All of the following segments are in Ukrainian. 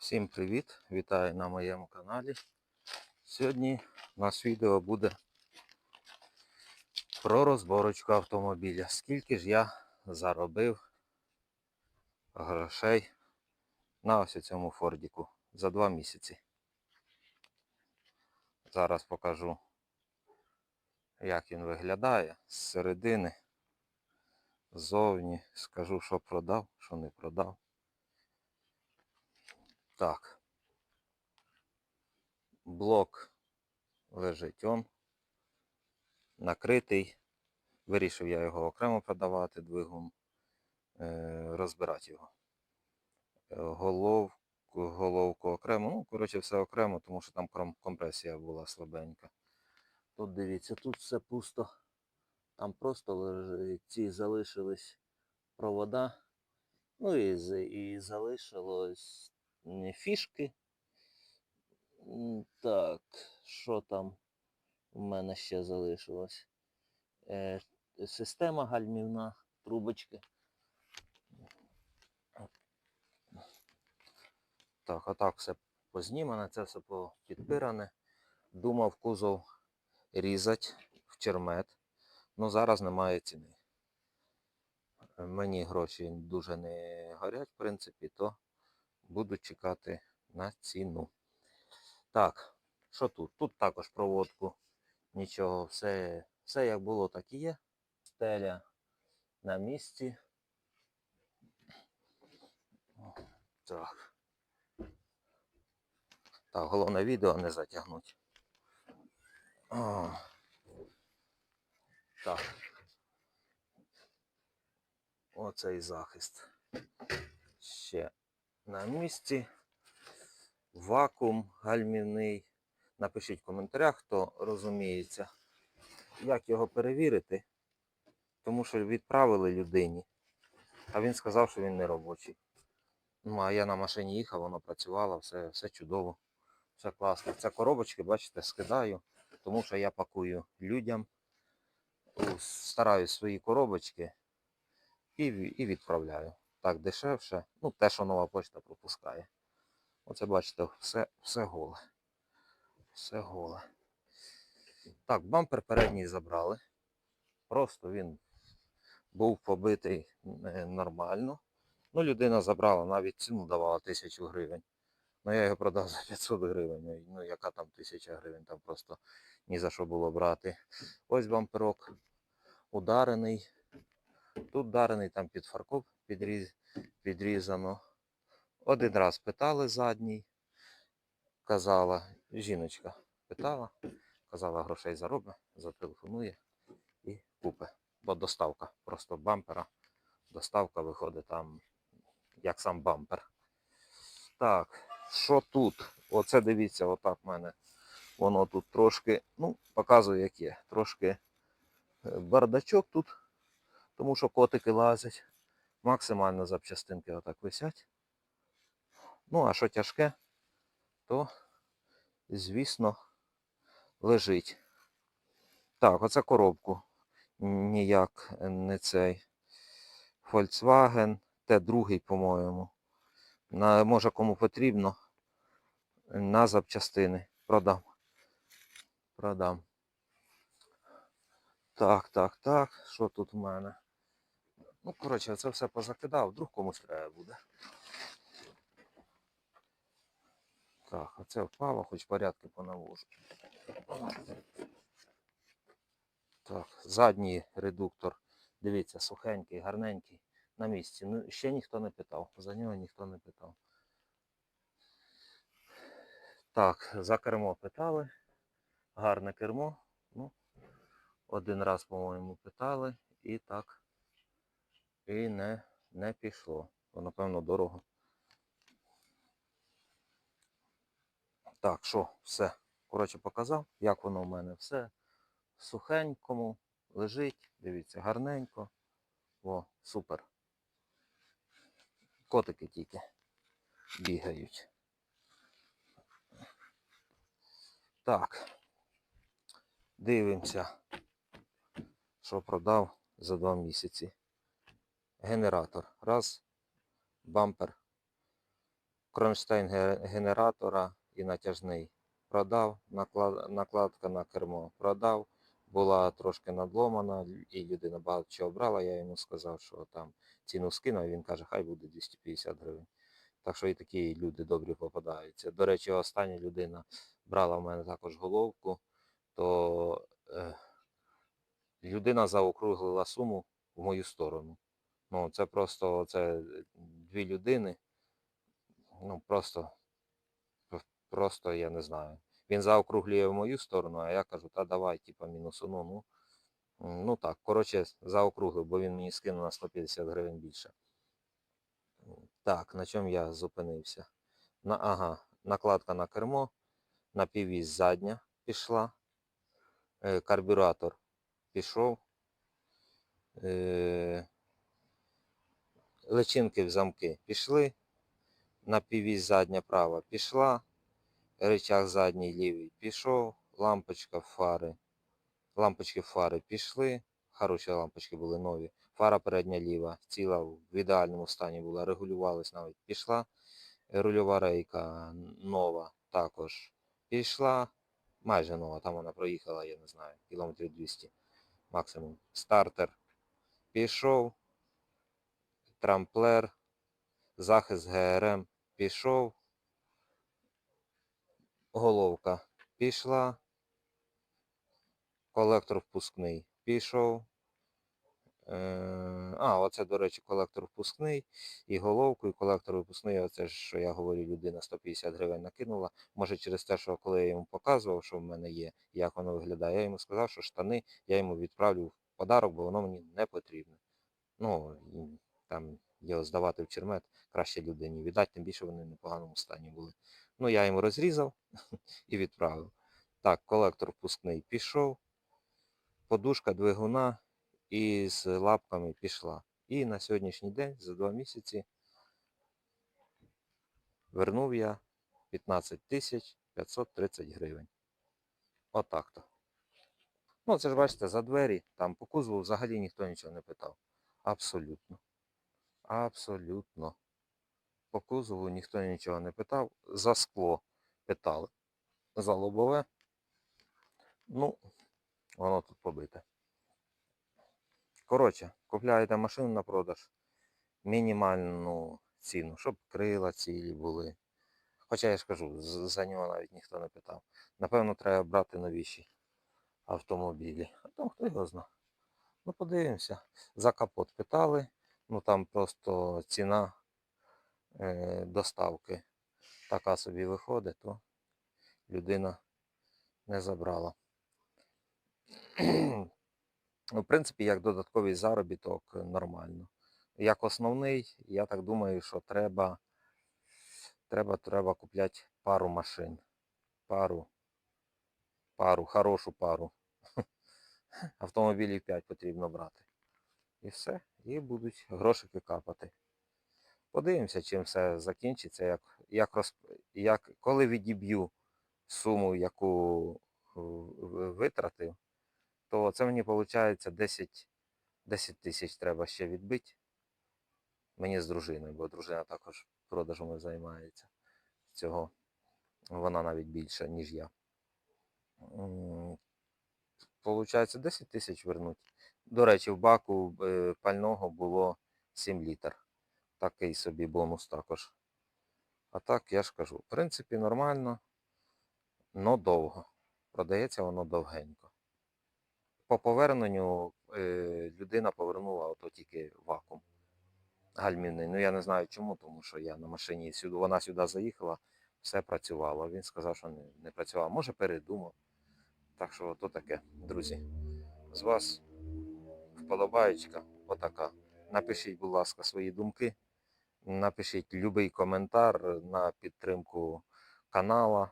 Всім привіт! Вітаю на моєму каналі. Сьогодні у нас відео буде про розборочку автомобіля. Скільки ж я заробив грошей на ось цьому фордіку за два місяці. Зараз покажу, як він виглядає з середини, ззовні. Скажу, що продав, що не продав. Так. Блок лежить он. Накритий. Вирішив я його окремо продавати, двигун, е, розбирати його. Е, Головку, головку окремо. Ну, коротше, все окремо, тому що там компресія була слабенька. Тут дивіться, тут все пусто. Там просто лежить, ці залишились провода. Ну і, і залишилось фішки. Так, що там у мене ще залишилось? Е, система гальмівна, трубочки. Так, а так все познімане, це все підпиране. Думав кузов різати в чермет. Ну зараз немає ціни. Мені гроші дуже не горять, в принципі, то буду чекати на ціну. Так, що тут? Тут також проводку. Нічого, все, все як було, так і є. Стеля на місці. Так. Так, головне відео не затягнуть. Так. Оцей захист. Ще на місці. Вакуум гальмівний. Напишіть в коментарях, хто розуміється, як його перевірити. Тому що відправили людині, а він сказав, що він не робочий. Ну, а я на машині їхав, воно працювало, все, все чудово, все класно. Це коробочки, бачите, скидаю, тому що я пакую людям, стараюсь свої коробочки і, і відправляю. Так дешевше. Ну, те, що нова почта пропускає. Оце бачите, все, все голе. Все голе. Так, бампер передній забрали. Просто він був побитий е, нормально. Ну, людина забрала, навіть ціну давала тисячу гривень. Ну, я його продав за 500 гривень. Ну, яка там тисяча гривень, там просто ні за що було брати. Ось бамперок ударений. Тут ударений, там під фаркоп підріз, підрізано. Один раз питали задній. Казала, жіночка питала, казала, грошей заробить, зателефонує і купить. Бо доставка просто бампера. Доставка виходить там, як сам бампер. Так, що тут? Оце дивіться, отак в мене. Воно тут трошки, ну, показую, як є. Трошки е, бардачок тут, тому що котики лазять. Максимально запчастинки отак висять. Ну, а що тяжке, то, звісно, лежить. Так, оце коробку. Ніяк не цей. Volkswagen Т2, по-моєму. Може кому потрібно. На запчастини. Продам. Продам. Так, так, так. Що тут в мене? Ну, коротше, це все позакидав, вдруг комусь треба буде. Так, оце впало, хоч порядки понавожу. Так, задній редуктор. Дивіться, сухенький, гарненький, на місці. Ну, ще ніхто не питав. За нього ніхто не питав. Так, за кермо питали. Гарне кермо. Ну, один раз, по-моєму, питали і так. І не, не пішло. Бо, напевно, дорого. Так, що, все. Коротше, показав, як воно в мене все сухенькому лежить. Дивіться, гарненько. О, супер. Котики тільки бігають. Так. Дивимося, що продав за два місяці. Генератор. Раз. Бампер. кронштейн генератора і натяжний продав, накладка на кермо продав. Була трошки надломана, і людина багато чого брала. Я йому сказав, що там ціну скинув, він каже, хай буде 250 гривень. Так що і такі люди добрі попадаються. До речі, остання людина брала в мене також головку, то е, людина заокруглила суму в мою сторону. Ну, це просто це дві людини. Ну, просто, просто я не знаю. Він заокруглює в мою сторону, а я кажу, та давай, типа, мінусуну. Ну, м, ну так, коротше, заокруглив, бо він мені скинув на 150 гривень більше. Так, на чому я зупинився? На, ага, накладка на кермо, на піввісь задня пішла, е, карбюратор пішов, е, личинки в замки пішли, на піввісь задня права пішла, рычаг задній лівий пішов, лампочка фари, лампочки фари пішли, хороші лампочки були нові, фара передня ліва, ціла в ідеальному стані була, регулювалась навіть пішла, рульова рейка нова також пішла, майже нова, там вона проїхала, я не знаю, кілометрів 200 максимум. Стартер пішов, трамплер, захист ГРМ пішов, головка пішла, колектор впускний пішов. Е, А, оце, до речі, колектор впускний, і головку, і колектор випускний, оце ж, що я говорю, людина 150 гривень накинула. Може через те, що коли я йому показував, що в мене є, як воно виглядає, я йому сказав, що штани я йому відправлю в подарок, бо воно мені не потрібне. Ну, там його здавати в чермет краще людині віддати, тим більше вони в непоганому стані були. Ну, я йому розрізав і відправив. Так, колектор впускний пішов, подушка двигуна і з лапками пішла. І на сьогоднішній день, за два місяці, вернув я 15 тисяч 530 гривень. Отак-то. Ну, це ж бачите, за двері, там по кузову взагалі ніхто нічого не питав. Абсолютно. Абсолютно. По кузову ніхто нічого не питав. За скло питали. За лобове. Ну, воно тут побите. Коротше, купляєте машину на продаж, мінімальну ціну, щоб крила цілі були. Хоча я ж кажу, за нього навіть ніхто не питав. Напевно, треба брати новіші автомобілі. А там хто його знає. Ну, подивимося. За капот питали, ну там просто ціна е, доставки така собі виходить, то людина не забрала. Ну, В принципі, як додатковий заробіток е, нормально. Як основний, я так думаю, що треба, треба, треба купляти пару машин. Пару, пару, хорошу пару. Автомобілів 5 потрібно брати. І все. І будуть грошики капати. Подивимося, чим все закінчиться, як, як, розп... як коли відіб'ю суму, яку е, витратив, то це мені виходить 10, 10 тисяч треба ще відбити. Мені з дружиною, бо дружина також продажами займається. Цього вона навіть більша, ніж я. Получається 10 тисяч вернуть. До речі, в баку е, пального було 7 літр. Такий собі бонус також. А так, я ж кажу, в принципі, нормально, но довго. Продається воно довгенько. По поверненню е, людина повернула ото тільки вакуум гальмівний. Ну я не знаю чому, тому що я на машині вона сюди заїхала, все працювало. Він сказав, що не, не працював. Може передумав. Так що то таке, друзі. З вас вподобаєчка отака. Напишіть, будь ласка, свої думки. Напишіть будь-який коментар на підтримку канала.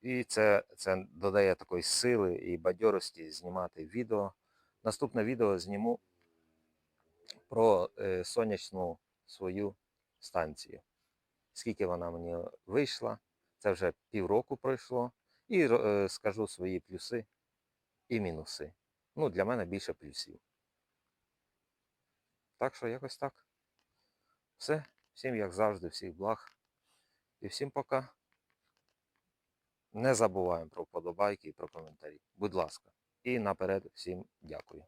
І це, це додає такої сили і бадьорості знімати відео. Наступне відео зніму про е, сонячну свою станцію. Скільки вона мені вийшла, це вже півроку пройшло. І е, скажу свої плюси і мінуси. Ну, для мене більше плюсів. Так що якось так. Все. Всім, як завжди, всіх благ. І всім пока. Не забуваємо про вподобайки і про коментарі. Будь ласка. І наперед всім дякую.